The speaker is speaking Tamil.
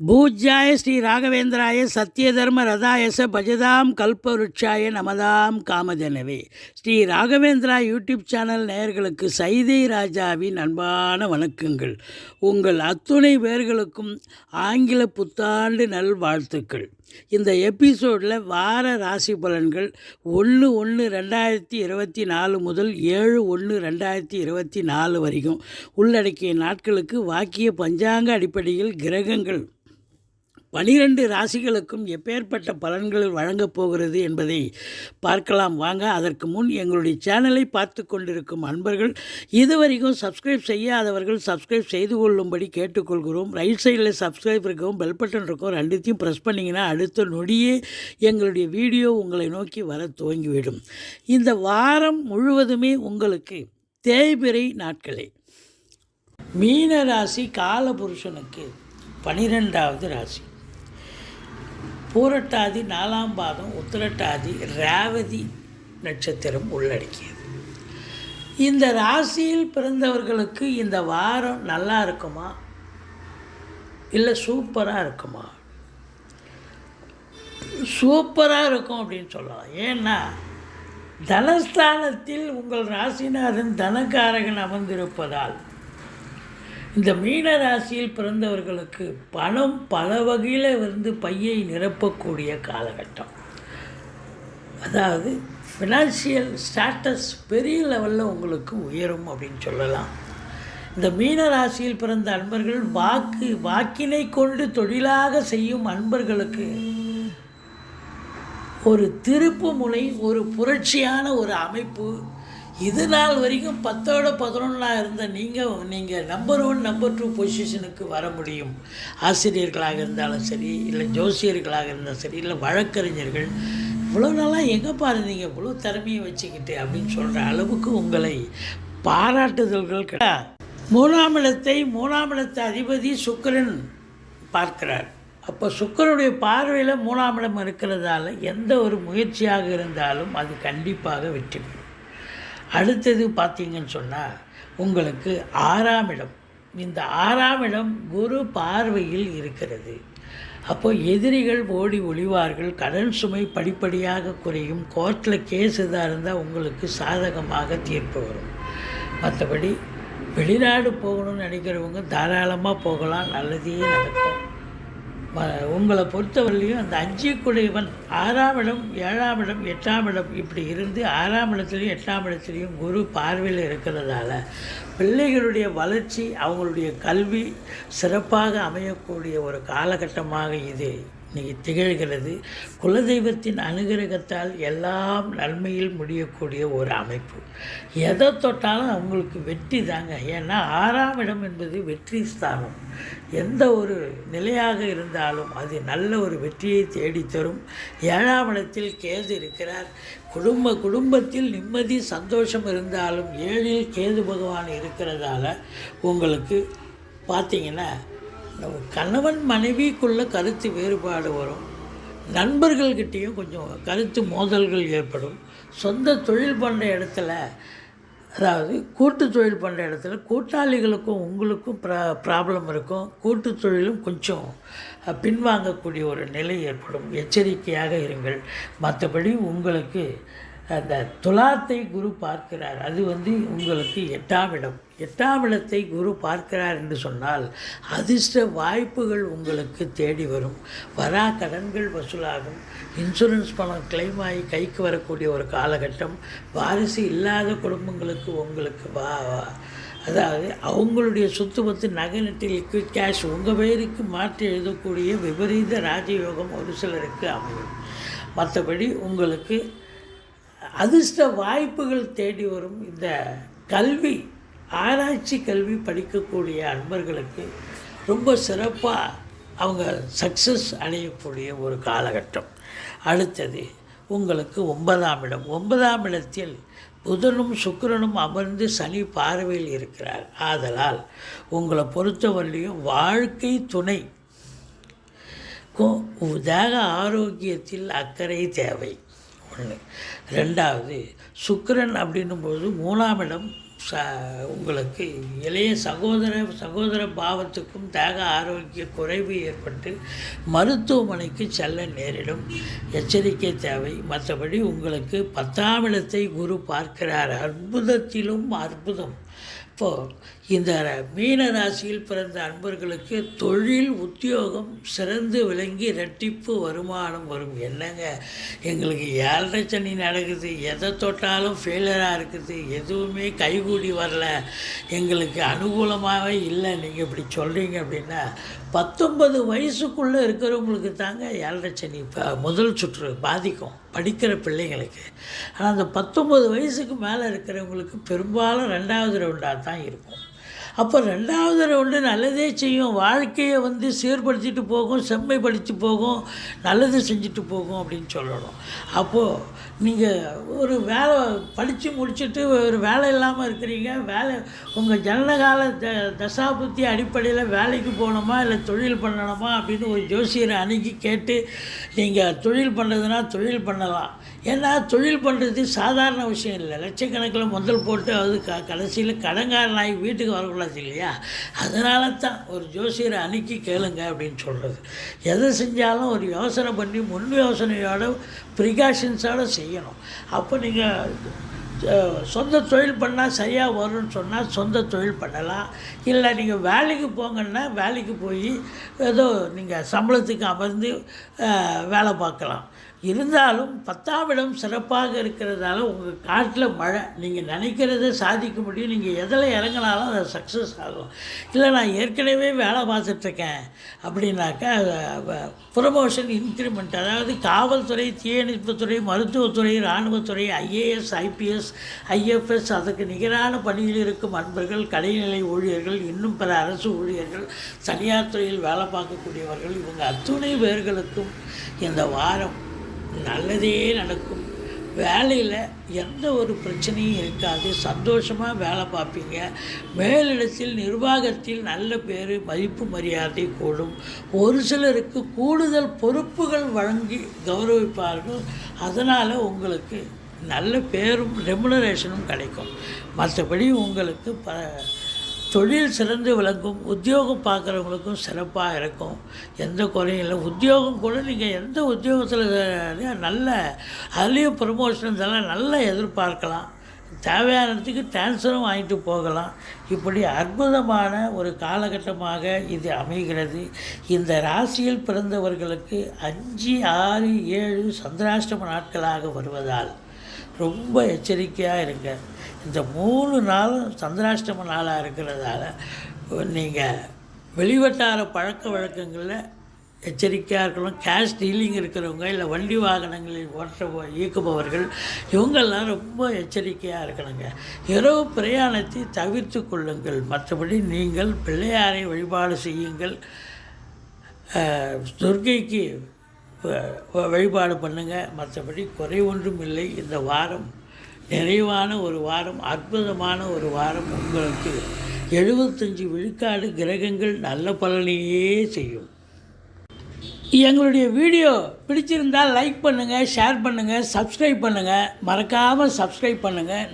பூஜ்யாய ஸ்ரீ ராகவேந்திராய சத்யதர்ம ரதாயச பஜதாம் கல்பவருட்சாய நமதாம் காமதனவே. ஸ்ரீ ராகவேந்திரா யூடியூப் சேனல் நேயர்களுக்கு சைதை ராஜாவின் அன்பான வணக்கங்கள். உங்கள் அத்துணை பேர்களுக்கும் ஆங்கில புத்தாண்டு நல்வாழ்த்துக்கள். இந்த எபிசோடில் வார ராசி பலன்கள் ஒன்று ஒன்று ரெண்டாயிரத்தி இருபத்தி நாலு முதல் ஏழு ஒன்று ரெண்டாயிரத்தி இருபத்தி நாலு வரைக்கும். உள்ளடக்கிய நாட்களுக்கு வாக்கிய பஞ்சாங்க அடிப்படையில் கிரகங்கள் பனிரெண்டு ராசிகளுக்கும் எப்பேற்பட்ட பலன்கள் வழங்கப் போகிறது என்பதை பார்க்கலாம். வாங்க அதற்கு முன் எங்களுடைய சேனலை பார்த்து கொண்டிருக்கும் அன்பர்கள் இதுவரைக்கும் சப்ஸ்கிரைப் செய்யாதவர்கள் சப்ஸ்கிரைப் செய்து கொள்ளும்படி கேட்டுக்கொள்கிறோம். ரைட் சைடில் சப்ஸ்கிரைப் இருக்கவும் பெல் பட்டன் இருக்கும் ரெண்டுத்தையும் ப்ரெஸ் பண்ணிங்கன்னா அடுத்த நொடியே எங்களுடைய வீடியோ உங்களை நோக்கி வர துவங்கிவிடும். இந்த வாரம் முழுவதுமே உங்களுக்கு தேய்பிறை நாட்களே. மீன ராசி காலபுருஷனுக்கு பனிரெண்டாவது ராசி. பூரட்டாதி நாலாம் பாதம் உத்திரட்டாதி ரேவதி நட்சத்திரம் உள்ளடக்கியது. இந்த ராசியில் பிறந்தவர்களுக்கு இந்த வாரம் நல்லா இருக்குமா? இல்லை சூப்பராக இருக்குமா? சூப்பராக இருக்கும் அப்படின்னு சொல்லலாம். ஏன்னா தனஸ்தானத்தில் உங்கள் ராசிநாதன் தனக்காரகன் அமர்ந்திருப்பதால் இந்த மீன ராசியில் பிறந்தவர்களுக்கு பணம் பல வகையில் வந்து பையை நிரப்பக்கூடிய காலகட்டம். அதாவது ஃபினான்ஷியல் ஸ்டேட்டஸ் பெரிய லெவலில் உங்களுக்கு உயரும் அப்படின்னு சொல்லலாம். இந்த மீன ராசியில் பிறந்த அன்பர்கள் வாக்கு வாக்கினை கொண்டு தொழிலாக செய்யும் அன்பர்களுக்கு ஒரு திருப்பு முனை ஒரு புரட்சியான ஒரு அமைப்பு இது நாள் வரைக்கும் பத்தோட பதினொன்றாக இருந்த நீங்கள் நீங்கள் நம்பர் ஒன் நம்பர் டூ பொசிஷனுக்கு வர முடியும். ஆசிரியர்களாக இருந்தாலும் சரி இல்லை ஜோசியர்களாக இருந்தாலும் சரி இல்லை வழக்கறிஞர்கள் இவ்வளோ நாளாக எங்கே பாருந்தீங்க இவ்வளோ திறமையை வச்சுக்கிட்டு அப்படின்னு சொல்கிற அளவுக்கு உங்களை பாராட்டுதல்கள் கிட்ட மூணாம் இடத்தை மூணாம் இடத்த அதிபதி சுக்கரன் பார்க்கிறார். அப்போ சுக்கரனுடைய பார்வையில் மூணாம் இடம் இருக்கிறதால எந்த ஒரு முயற்சியாக இருந்தாலும் அது கண்டிப்பாக வெற்றி பெறும். அடுத்தது பார்த்தீங்கன்னு சொன்னால் உங்களுக்கு ஆறாம் இடம். இந்த ஆறாம் இடம் குரு பார்வையில் இருக்கிறது. அப்போ எதிரிகள் ஓடி ஒளிவார்கள் கடன் சுமை படிப்படியாக குறையும் கோர்ட்டில் கேஸ் எதாக இருந்தால் உங்களுக்கு சாதகமாக தீர்ப்பு வரும். மற்றபடி வெளிநாடு போகணும்னு நினைக்கிறவங்க தாராளமாக போகலாம் நல்லதே நடக்கும். உங்களை பொறுத்தவரையிலையும் அந்த அஞ்சு குடையவன் ஆறாம் இடம் ஏழாம் இடம் எட்டாம் இடம் இப்படி இருந்து ஆறாம் இடத்துலையும் எட்டாம் இடத்துலையும் குரு பார்வையில் இருக்கிறதால பிள்ளைகளுடைய வளர்ச்சி அவங்களுடைய கல்வி சிறப்பாக அமையக்கூடிய ஒரு காலகட்டமாக இது. இன்னைக்கு திகழ்கிறது. குலதெய்வத்தின் அனுகிரகத்தால் எல்லாம் நன்மையில் முடியக்கூடிய ஒரு அமைப்பு. எதை தொட்டாலும் அவங்களுக்கு வெற்றி தாங்க. ஏன்னா ஆறாம் இடம் என்பது வெற்றி ஸ்தானம். எந்த ஒரு நிலையாக இருந்தாலும் அது நல்ல ஒரு வெற்றியை தேடித்தரும். ஏழாம் இடத்தில் கேது இருக்கிறார். குடும்ப குடும்பத்தில் நிம்மதி சந்தோஷம் இருந்தாலும் ஏழில் கேது பகவான் இருக்கிறதால உங்களுக்கு பார்த்தீங்கன்னா நம்ம கணவன் மனைவிக்குள்ளே கருத்து வேறுபாடு வரும். நண்பர்கள்கிட்டேயும் கொஞ்சம் கருத்து மோதல்கள் ஏற்படும். சொந்த தொழில் பண்ணுற இடத்துல அதாவது கூட்டு தொழில் பண்ணுற இடத்துல கூட்டாளிகளுக்கும் உங்களுக்கும் ப்ரா ப்ராப்ளம் இருக்கும். கூட்டு தொழிலும் கொஞ்சம் பின்வாங்கக்கூடிய ஒரு நிலை ஏற்படும். எச்சரிக்கையாக இருங்கள். மற்றபடி உங்களுக்கு அந்த துலாத்தை குரு பார்க்கிறார். அது வந்து உங்களுக்கு எட்டாம் இடம் எட்டாம் இடத்தை குரு பார்க்கிறார் என்று சொன்னால் அதிர்ஷ்ட வாய்ப்புகள் உங்களுக்கு தேடி வரும். வரா கடன்கள் வசூலாகும். இன்சூரன்ஸ் பணம் கிளைம் ஆகி கைக்கு வரக்கூடிய ஒரு காலகட்டம். வாரிசு இல்லாத குடும்பங்களுக்கு உங்களுக்கு வா வா- அதாவது அவங்களுடைய சொத்து பத்து நகை நட்டு லிக்விட் கேஷ் உங்கள் பெயருக்கு மாற்றி எழுதக்கூடிய விபரீத ராஜயோகம் ஒரு சிலருக்கு அமையும். மற்றபடி உங்களுக்கு அதிர்ஷ்ட வாய்ப்புகள் தேடி வரும் இந்த கல்வி ஆராய்ச்சி கல்வி படிக்கக்கூடிய அன்பர்களுக்கு ரொம்ப சிறப்பாக அவங்க சக்ஸஸ் அடையக்கூடிய ஒரு காலகட்டம். அடுத்தது உங்களுக்கு ஒன்பதாம் இடம். ஒன்பதாம் இடத்தில் புதனும் சுக்கரனும் அமர்ந்து சனி பார்வையில் இருக்கிறார். ஆதலால் உங்களை பொறுத்தவரையிலையும் வாழ்க்கை துணை. தேக ஆரோக்கியத்தில் அக்கறை தேவை. ஒன்று ரெண்டாவது சுக்கிரன் அப்படின்னும்போது மூணாம் இடம் ச உங்களுக்கு இளைய சகோதர சகோதர பாவத்துக்கும் தேக ஆரோக்கிய குறைவு ஏற்பட்டு மருத்துவமனைக்கு செல்ல நேரிடும். எச்சரிக்கை தேவை. மற்றபடி உங்களுக்கு பத்தாம் இடத்தை குரு பார்க்கிறார். அற்புதத்திலும் அற்புதம். இப்போது இந்த மீன ராசியில் பிறந்த அன்பர்களுக்கு தொழில் உத்தியோகம் சிறந்து விளங்கி இரட்டிப்பு வருமானம் வரும். என்னங்க? எங்களுக்கு ஏழரை சனி நடக்குது. எதை தொட்டாலும் ஃபெயிலியராக இருக்குது. எதுவுமே கைகூடி வரல. எங்களுக்கு அனுகூலமாகவே இல்லை. நீங்கள் இப்படி சொல்கிறீங்க அப்படின்னா பத்தொன்பது வயசுக்குள்ளே இருக்கிறவங்களுக்கு தாங்க ஏழரை சனி இப்போ முதல் சுற்று பாதிக்கும். படிக்கிற பிள்ளைங்களுக்கு. ஆனால் அந்த பத்தொம்பது வயசுக்கு மேலே இருக்கிறவங்களுக்கு பெரும்பாலும் ரெண்டாவது ரவுண்டாக தான் இருக்கும். அப்போ ரெண்டாவது ரவுண்டு நல்லதே செய்யும். வாழ்க்கையை வந்து சீர்படுத்திட்டு போகும் செம்மைப்படுத்தி போகும் நல்லது செஞ்சுட்டு போகும் அப்படின்னு சொல்லணும். அப்போது நீங்கள் ஒரு வேலை படித்து முடிச்சுட்டு ஒரு வேலை இல்லாமல் இருக்கிறீங்க வேலை உங்கள் ஜனனகால த தசாபுத்தி அடிப்படையில் வேலைக்கு போகணுமா இல்லை தொழில் பண்ணணுமா அப்படின்னு ஒரு ஜோசியரை அணுகி கேட்டு நீங்கள் தொழில் பண்ணுறதுனா தொழில் பண்ணலாம். ஏன்னா தொழில் பண்ணுறது சாதாரண விஷயம் இல்லை. லட்சக்கணக்கில் முதல் போட்டு அது க கடைசியில் கடங்காரனாகி வீட்டுக்கு வரக்கூடாது இல்லையா? அதனால தான் ஒரு ஜோசியரை அணுக்கி கேளுங்க அப்படின்னு சொல்கிறது எதை செஞ்சாலும் ஒரு யோசனை பண்ணி முன் யோசனையோட ப்ரிகாஷன்ஸோடு செய்யணும். அப்போ நீங்கள் சொந்த தொழில் பண்ணால் சரியாக வரும்னு சொன்னால் சொந்த தொழில் பண்ணலாம். இல்லை நீங்கள் வேலைக்கு போங்கன்னா வேலைக்கு போய் ஏதோ நீங்கள் சம்பளத்துக்கு அமர்ந்து வேலை பார்க்கலாம். இருந்தாலும் பத்தாம் இடம் சிறப்பாக இருக்கிறதால உங்கள் காட்டில் மழை. நீங்கள் நினைக்கிறத சாதிக்க முடியும். நீங்கள் எதில் இறங்கினாலும் அது சக்ஸஸ் ஆகும். இல்லை நான் ஏற்கனவே வேலை பார்த்துட்ருக்கேன் அப்படின்னாக்கா ப்ரமோஷன் இன்க்ரிமெண்ட் அதாவது காவல்துறை தீயணைப்புத்துறை மருத்துவத்துறை இராணுவத்துறை ஐஏஎஸ் ஐபிஎஸ் ஐஎஃப்எஸ் அதுக்கு நிகரான பணியில் இருக்கும் அன்பர்கள் கடைநிலை ஊழியர்கள் இன்னும் பிற அரசு ஊழியர்கள் தனியார் துறையில் வேலை பார்க்கக்கூடியவர்கள் இவங்க அத்துணை பேர்களுக்கும் இந்த வாரம் நல்லதே நடக்கும். வேலையில் எந்த ஒரு பிரச்சனையும் இருக்காது. சந்தோஷமாக வேலை பார்ப்பீங்க. மேலிடத்தில் நிர்வாகத்தில் நல்ல பேர் மதிப்பு மரியாதை கூடும். ஒரு சிலருக்கு கூடுதல் பொறுப்புகள் வழங்கி கௌரவிப்பார்கள். அதனால் உங்களுக்கு நல்ல பேரும் ரெமுனரேஷனும் கிடைக்கும். மற்றபடி உங்களுக்கு ப தொழில் சிறந்து விளங்கும் உத்தியோகம் பார்க்குறவங்களுக்கும் சிறப்பாக இருக்கும். எந்த குறையும் இல்லை. உத்தியோகம் கூட நீங்கள் எந்த உத்தியோகத்தில் நல்ல அதுலேயும் ப்ரமோஷன் இதெல்லாம் நல்லா எதிர்பார்க்கலாம். தேவையானதுக்கு டிரான்ஸ்ஃபரும் வாங்கிட்டு போகலாம். இப்படி அற்புதமான ஒரு காலகட்டமாக இது அமைகிறது. இந்த ராசியில் பிறந்தவர்களுக்கு அஞ்சு ஆறு ஏழு சந்திராஷ்டம நாட்களாக வருவதால் ரொம்ப எச்சரிக்கையாக இருங்க. இந்த மூணு நாளும் சந்திராஷ்டம நாளாக இருக்கிறதால நீங்கள் வெளிவட்டார பழக்க வழக்கங்களில் எச்சரிக்கையாக இருக்கணும். கேஷ் டீலிங் இருக்கிறவங்க இல்லை வண்டி வாகனங்களில் ஓட்ட இயக்குபவர்கள் இவங்கெல்லாம் ரொம்ப எச்சரிக்கையாக இருக்கணுங்க. இரவு பிரயாணத்தை தவிர்த்து கொள்ளுங்கள். மற்றபடி நீங்கள் பிள்ளையாரை வழிபாடு செய்யுங்கள். துர்கைக்கு துர்க்கைக்கு வழிபாடு பண்ணுங்கள் மற்றபடி குறை ஒன்றும் இல்லை. இந்த வாரம் நிறைவான ஒரு வாரம் அற்புதமான ஒரு வாரம் உங்களுக்கு. எழுபத்தஞ்சு விழுக்காடு கிரகங்கள் நல்ல பலனையே செய்யும். எங்களுடைய வீடியோ பிடிச்சிருந்தால் லைக் பண்ணுங்கள் ஷேர் பண்ணுங்கள் சப்ஸ்கிரைப் பண்ணுங்கள் மறக்காமல் சப்ஸ்கிரைப் பண்ணுங்கள்